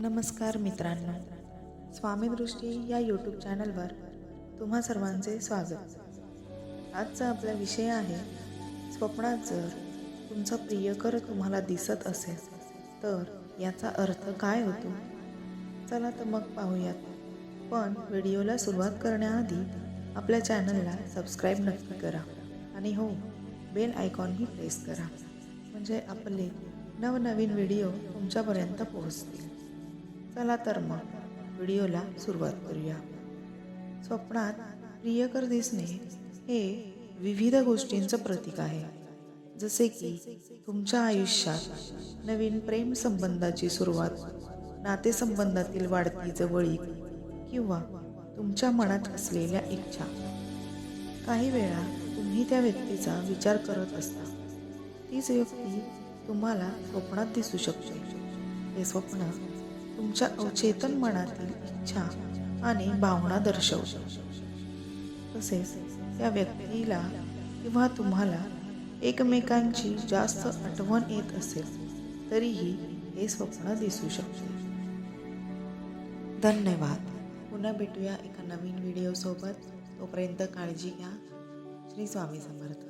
नमस्कार मित्रांनो. स्वामीदृष्टी या यूट्यूब चॅनलवर तुम्हा सर्वांचे स्वागत. आजचा आपला विषय आहे स्वप्नात जर तुमचा प्रियकर तुम्हाला दिसत असेल तर याचा अर्थ काय होतो? चला तर मग पाहूयात. पण व्हिडिओला सुरुवात करण्याआधी आपल्या चॅनलला सबस्क्राईब नक्की करा आणि हो बेल आयकॉनही प्रेस करा. म्हणजे आपले नवनवीन व्हिडिओ तुमच्यापर्यंत पोहोचतील. चला तर मग व्हिडिओला सुरुवात करूया. स्वप्नात प्रियकर दिसणे हे विविध गोष्टींचं प्रतीक आहे. जसे की तुमच्या आयुष्यात नवीन प्रेम संबंधाची सुरुवात नातेसंबंधातील वाढती जवळीक किंवा तुमच्या मनात असलेल्या इच्छा. काही वेळा तुम्ही त्या व्यक्तीचा विचार करत असता. तीच व्यक्ती तुम्हाला स्वप्नात दिसू शकते. हे स्वप्न तुमच्या अवचेतन मनातील इच्छा आणि भावना दर्शवतो. तसेच त्या व्यक्तीला किंवा तुम्हाला एकमेकांची जास्त आठवण येत असेल तरीही हे स्वप्न दिसू शकते. धन्यवाद. पुन्हा भेटूया एका नवीन व्हिडिओसोबत. तोपर्यंत काळजी घ्या. श्री स्वामी समर्थ.